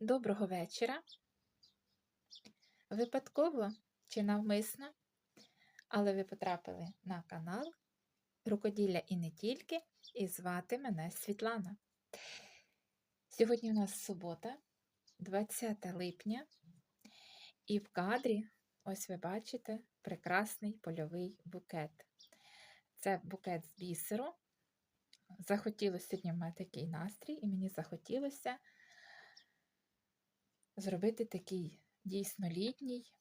Доброго вечора. Випадково чи навмисно, але ви потрапили на канал Рукоділля і не тільки, і звати мене Світлана. Сьогодні у нас субота, 20 липня, і в кадрі, ось ви бачите, прекрасний польовий букет. Це букет з бісеру. Захотілося сьогодні в мене такий настрій, і мені захотілося зробити такий дійсно літній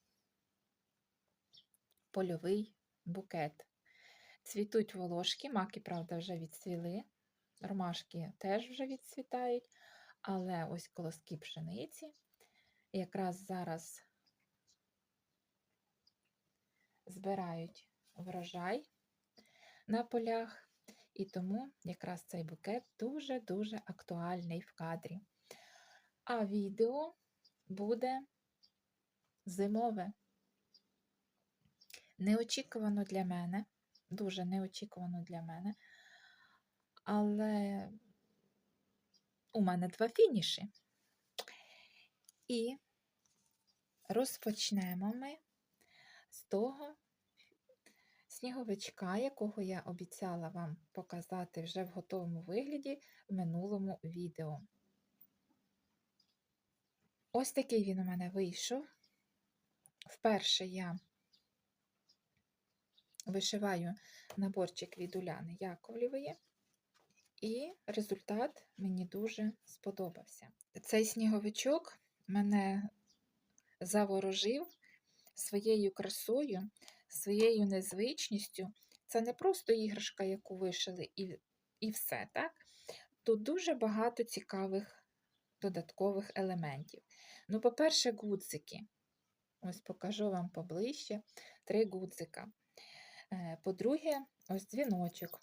польовий букет. Цвітуть волошки, маки, правда, вже відцвіли, ромашки теж вже відцвітають, але ось колоски пшениці якраз зараз збирають врожай на полях, і тому якраз цей букет дуже-дуже актуальний в кадрі. А відео буде зимове. Неочікувано для мене, дуже неочікувано для мене, але у мене два фініші. І розпочнемо ми з того сніговичка, якого я обіцяла вам показати вже в готовому вигляді в минулому відео. Ось такий він у мене вийшов. Вперше я вишиваю наборчик від Уляни Яковлєвої, і результат мені дуже сподобався. Цей сніговичок мене заворожив своєю красою, своєю незвичністю. Це не просто іграшка, яку вишили, і, і все, так? Тут дуже багато цікавих додаткових елементів. Ну, по-перше, гудзики. Ось покажу вам поближче три гудзика. Е, По-друге, ось дзвіночок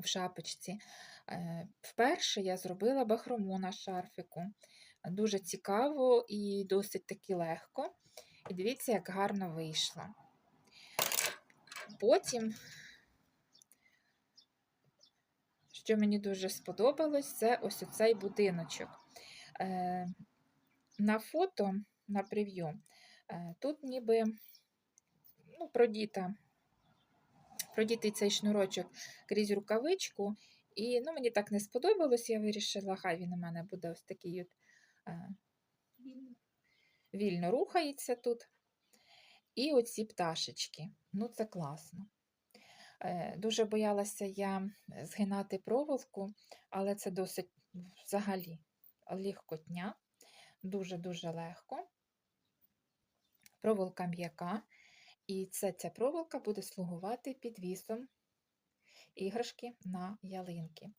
в шапочці. Е, Вперше я зробила бахрому на шарфику. Дуже цікаво і досить таки легко. І дивіться, як гарно вийшло. Потім, що мені дуже сподобалось, це ось оцей будиночок. Е, На фото, на прев'ю, е, тут ніби ну, продіта, продітий цей шнурочок крізь рукавичку, і ну, мені так не сподобалось, я вирішила, хай він у мене буде ось такий от, е, вільно рухається тут. І оці пташечки. Ну, це класно. Е, Дуже боялася я згинати проволоку, але це досить взагалі легкотня, дуже-дуже легко. Проволока м'яка, і це, ця проволока буде слугувати підвісом іграшки на ялинки.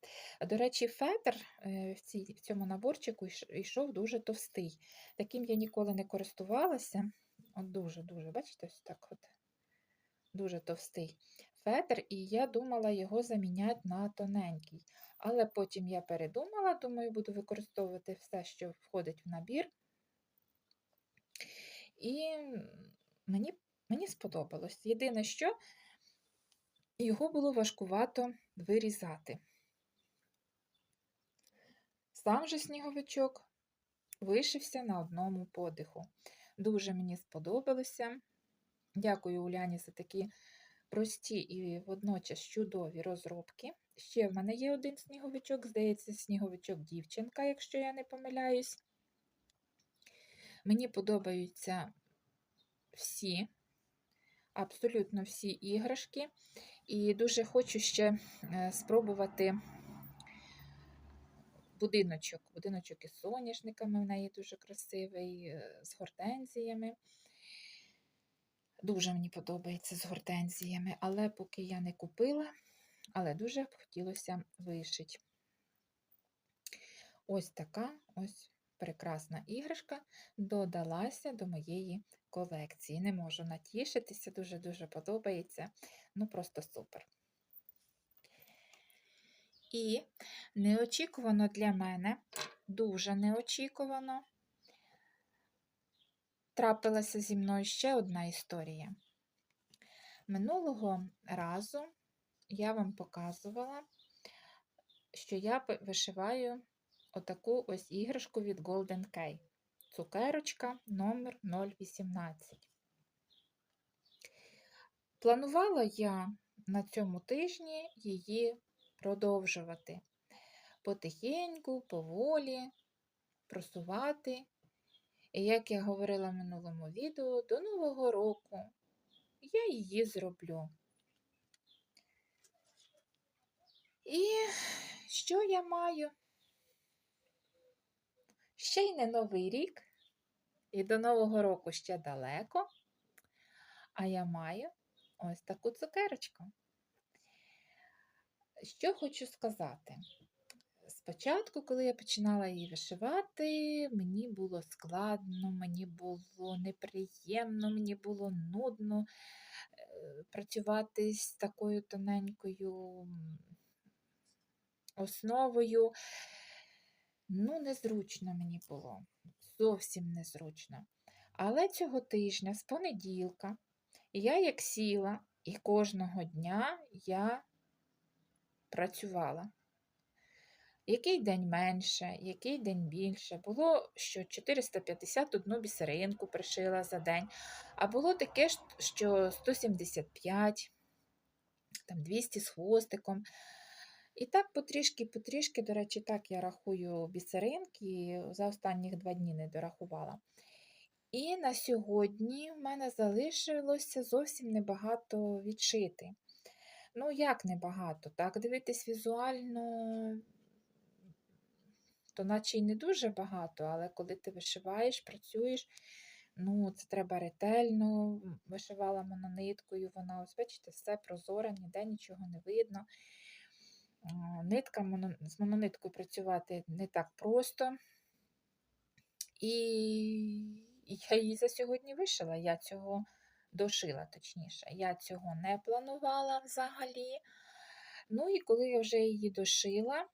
До речі, фетр е, в цьому наборчику йшов дуже товстий. Таким я ніколи не користувалася. От дуже-дуже, бачите, ось так от. Дуже товстий фетр, і я думала його заміняти на тоненький. Але потім я передумала, думаю, буду використовувати все, що входить в набір. І мені, мені сподобалось. Єдине, що його було важкувато вирізати. Сам же сніговичок вишився на одному подиху. Дуже мені сподобалося. Дякую Уляні за такі прості і водночас чудові розробки. Ще в мене є один сніговичок, здається, сніговичок дівчинка, якщо я не помиляюсь. Мені подобаються всі, абсолютно всі іграшки. І дуже хочу ще е, спробувати будиночок. Будиночок із соняшниками в неї дуже красивий, е, з гортензіями. Дуже мені подобається з гортензіями, але поки я не купила, але дуже б хотілося вишити. Ось така ось прекрасна іграшка додалася до моєї колекції. Не можу натішитися, дуже-дуже подобається. Ну, просто супер. І неочікувано для мене, дуже неочікувано, трапилася зі мною ще одна історія. Минулого разу я вам показувала, що я вишиваю отаку ось іграшку від Golden K. Цукерочка номер 018. Планувала я на цьому тижні її продовжувати. Потихеньку, поволі, просувати. І як я говорила в минулому відео, до Нового року я її зроблю. І що я маю? Ще й не новий рік, і до Нового року ще далеко. А я маю ось таку цукерочку. Що хочу сказати? Спочатку, коли я починала її вишивати, мені було складно, мені було неприємно, мені було нудно е, працювати з такою тоненькою основою. Ну, незручно мені було, зовсім незручно. Але цього тижня, з понеділка, я як сіла, і кожного дня я працювала. Який день менше, який день більше. Було, що 451 бісеринку пришила за день, а було таке, що 175, там 200 з хвостиком. І так потрішки-потрішки, до речі, так я рахую бісеринки, за останніх два дні не дорахувала. І на сьогодні в мене залишилося зовсім небагато відшити. Ну, як небагато, так, дивитись візуально, то наче й не дуже багато, але коли ти вишиваєш, працюєш, ну, це треба ретельно. Вишивала монониткою, вона, ось бачите, все прозоре, ніде нічого не видно. Нитка з монониткою працювати не так просто. І я її за сьогодні вишила, я цього дошила, точніше. Я цього не планувала взагалі. Ну і коли я вже її дошила,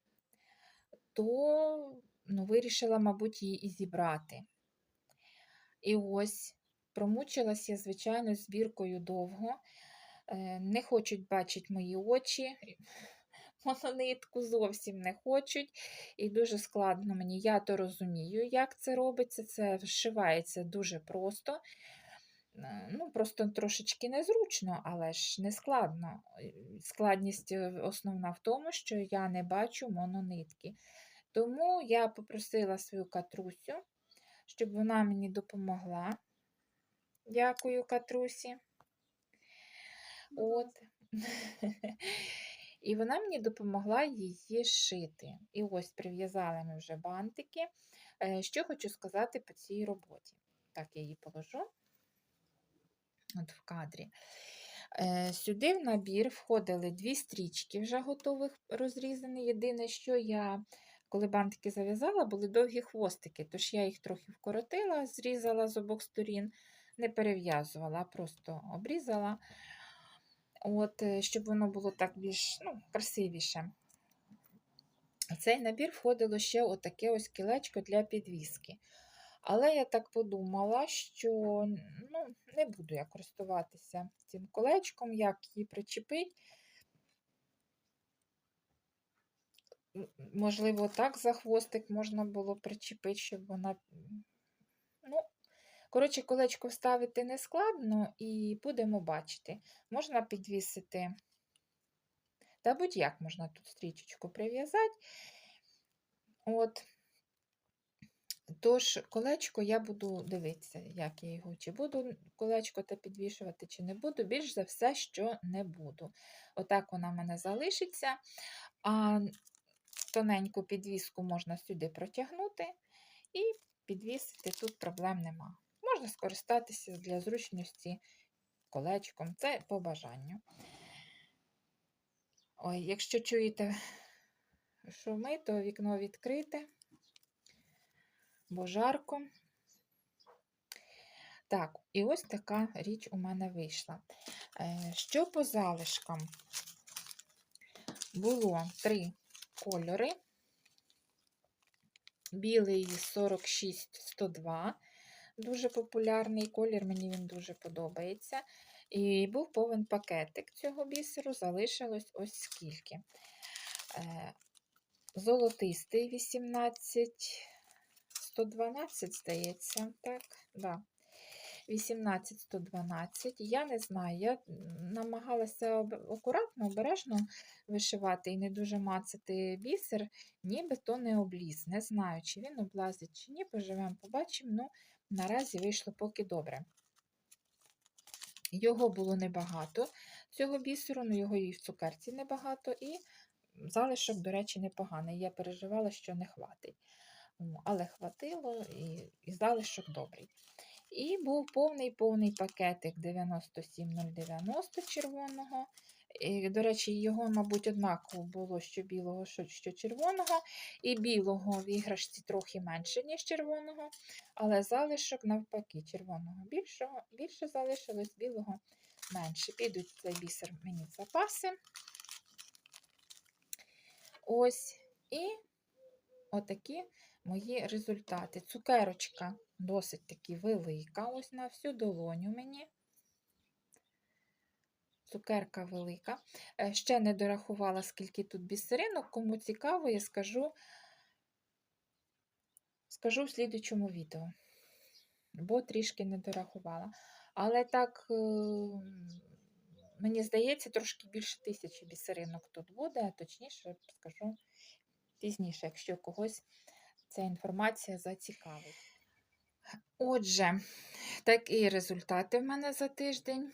то ну, вирішила, мабуть, її і зібрати. І ось промучилась я, звичайно, збіркою довго. Е, Не хочуть бачити мої очі. Мононитку зовсім не хочуть, і дуже складно мені. Я то розумію, як це робиться. Це вшивається дуже просто. Е, Ну, просто трошечки незручно, але ж не складно. Складність е, основна в тому, що я не бачу мононитки. Тому я попросила свою катрусю, щоб вона мені допомогла. Дякую, катрусі. От. І вона мені допомогла її шити. І ось прив'язали ми вже бантики. Е, Що хочу сказати по цій роботі. Так, я її положу от в кадрі. Е, Сюди в набір входили дві стрічки вже готових розрізані. Єдине, що я, коли бантики зав'язала, були довгі хвостики, тож я їх трохи вкоротила, зрізала з обох сторін, не перев'язувала, просто обрізала. От, е, щоб воно було так більш ну, красивіше. В цей набір входило ще отаке ось кілечко для підвіски. Але я так подумала, що ну, не буду я користуватися цим колечком, як її причепить. Можливо, так за хвостик можна було причепити, щоб вона. Ну, коротше, колечко вставити не складно, і будемо бачити. Можна підвісити, та будь-як можна тут стрічечку прив'язати. От. Тож, колечко я буду дивитися, як я його, чи буду колечко та підвішувати, чи не буду. Більш за все, що не буду. Отак вона в мене залишиться. А тоненьку підвіску можна сюди протягнути і підвісити, тут проблем нема. Можна скористатися для зручності колечком, це по бажанню. Ой, якщо чуєте шуми, то вікно відкрите бо жарко. Так, і ось така річ у мене вийшла. Е, Що по залишкам? Було три кольори. Білий 46-102, дуже популярний колір, мені він дуже подобається. І був повен пакетик цього бісеру, залишилось ось скільки. Е, золотистий 18, 112, здається, так, да. 18, 112. Я не знаю, я намагалася акуратно, обережно вишивати і не дуже мацати бісер, нібито не обліз. Не знаю, чи він облазить, чи ні, поживемо, побачимо. Ну, наразі вийшло поки добре. Його було небагато, цього бісеру, ну його і в цукерці небагато, і залишок, до речі, непоганий. Я переживала, що не хватить. Але хватило і, і залишок добрий. І був повний-повний пакетик 97090 червоного. І, до речі, його, мабуть, однаково було що білого, що, червоного. І білого в іграшці трохи менше, ніж червоного, але залишок навпаки червоного більшого, більше залишилось, білого менше. Підуть цей бісер мені запаси. Ось. І отакі мої результати. Цукерочка досить таки велика, ось на всю долоню мені. Цукерка велика. Е, Ще не дорахувала, скільки тут бісеринок. Кому цікаво, я скажу, скажу в слідучому відео, бо трішки не дорахувала. Але так, е, мені здається, трошки більше тисячі бісеринок тут буде, а точніше скажу пізніше, якщо когось ця інформація зацікавить. Отже, такі результати в мене за тиждень.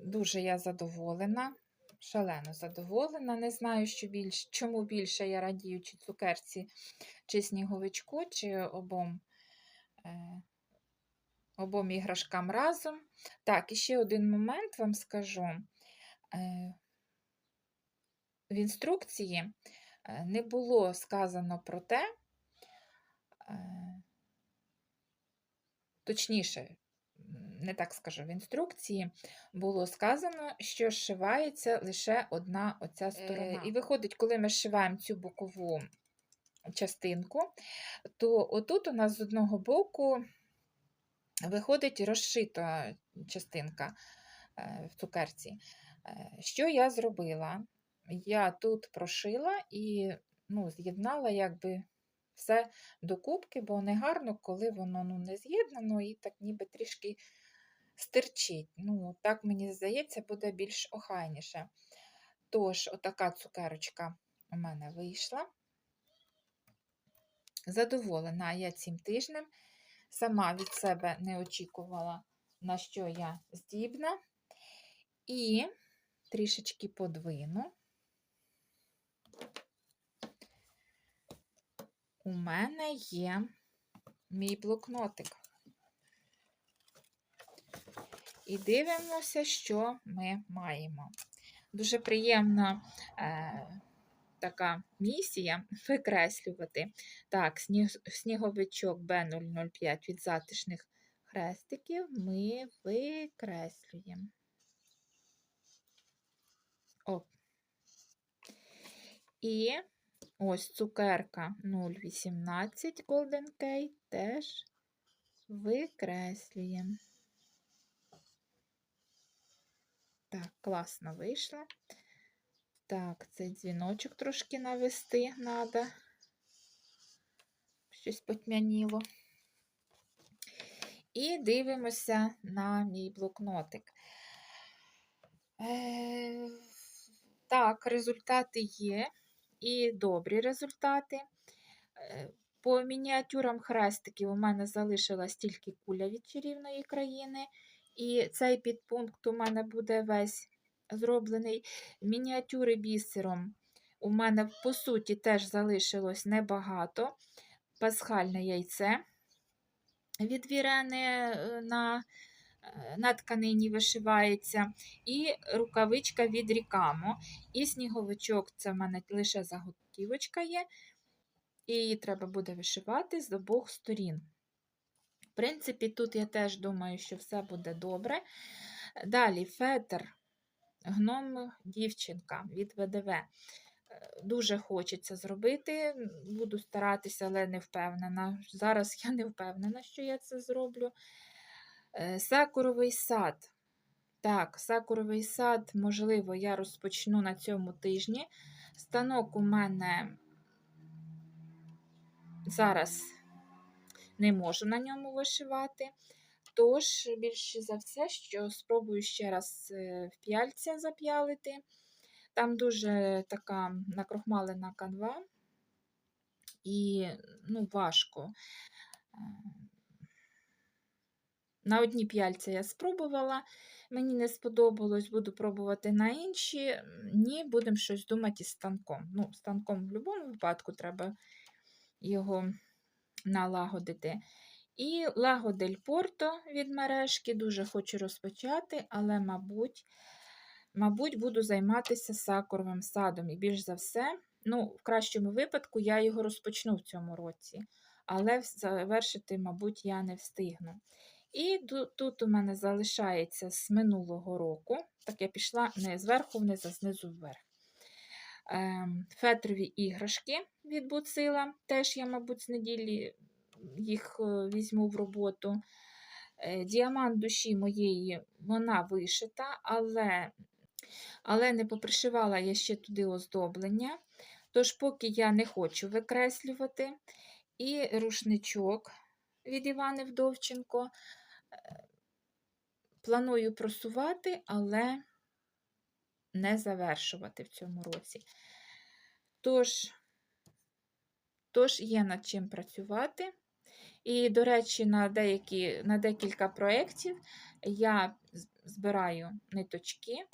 Дуже я задоволена, шалено задоволена. Не знаю, що більш, чому більше я радію, чи цукерці, чи сніговичку, чи обом, е, обом іграшкам разом. Так, і ще один момент вам скажу. Е, в інструкції е, не було сказано про те, е, точніше, не так скажу, в інструкції було сказано, що зшивається лише одна оця сторона. І виходить, коли ми зшиваємо цю бокову частинку, то отут у нас з одного боку виходить розшита частинка е, в цукерці. Е, Що я зробила? Я тут прошила і ну, з'єднала якби все докупки, бо не гарно, коли воно ну, не з'єднано і так ніби трішки стирчить. Ну, так мені здається, буде більш охайніше. Тож, отака цукерочка у мене вийшла. Задоволена я цим тижнем. Сама від себе не очікувала, на що я здібна. І трішечки подвину. У мене є мій блокнотик. І дивимося, що ми маємо. Дуже приємна е, така місія викреслювати. Так, сніг, сніговичок Б005 від затишних хрестиків ми викреслюємо. Оп. І ось цукерка 0,18 Golden K теж викреслюємо. Так, класно вийшло. Так, цей дзвіночок трошки навести треба. Щось потьмяніло. І дивимося на мій блокнотик. Е, так, результати є. І добрі результати. Е, По мініатюрам хрестиків у мене залишилась тільки куля від чарівної країни. І цей підпункт у мене буде весь зроблений. Мініатюри бісером у мене, по суті, теж залишилось небагато. Пасхальне яйце від вірени е, на, на тканині вишивається. І рукавичка від рікамо. І сніговичок це в мене лише заготівочка є. І її треба буде вишивати з обох сторін. В принципі, тут я теж думаю, що все буде добре. Далі фетр, гном дівчинка від ВДВ. Е, Дуже хочеться зробити. Буду старатися, але не впевнена. Зараз я не впевнена, що я це зроблю. Е, Сакуровий сад. Так, сакуровий сад, можливо, я розпочну на цьому тижні. Станок у мене зараз не можу на ньому вишивати. Тож, більше за все, що спробую ще раз е, в п'яльця зап'ялити. Там дуже така накрохмалена канва, і ну, важко. На одні п'яльця я спробувала, мені не сподобалось, буду пробувати на інші. Ні, будемо щось думати із станком. Ну, станком в будь-якому випадку треба його налагодити. І лагодель Порто від мережки дуже хочу розпочати, але, мабуть, мабуть, буду займатися сакуровим садом. І більш за все, ну, в кращому випадку, я його розпочну в цьому році, але завершити, мабуть, я не встигну. І тут у мене залишається з минулого року, так я пішла не зверху вниз, а знизу вверх. Ем, Фетрові іграшки від Буцила. Теж я, мабуть, з неділі їх е, візьму в роботу. Е, Діамант душі моєї вона вишита, але але не попришивала я ще туди оздоблення. Тож, поки я не хочу викреслювати. І рушничок від Івани Вдовченко. Е, Планую просувати, але не завершувати в цьому році. Тож, тож є над чим працювати. І, до речі, на деякі, на декілька проєктів я збираю ниточки.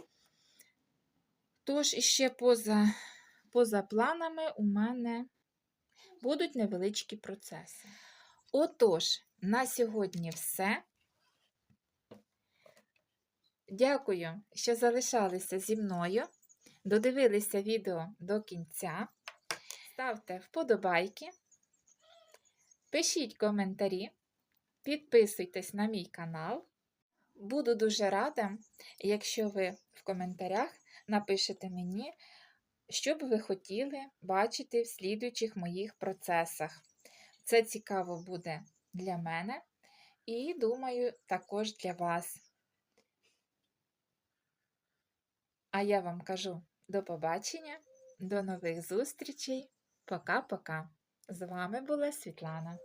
Тож, іще поза, поза планами у мене будуть невеличкі процеси. Отож, на сьогодні все. Дякую, що залишалися зі мною. Додивилися відео до кінця. Ставте вподобайки, пишіть коментарі, підписуйтесь на мій канал. Буду дуже рада, якщо ви в коментарях напишете мені, що б ви хотіли бачити в слідуючих моїх процесах. Це цікаво буде для мене і, думаю, також для вас. А я вам кажу до побачення, до нових зустрічей. Пока-пока. З вами була Світлана.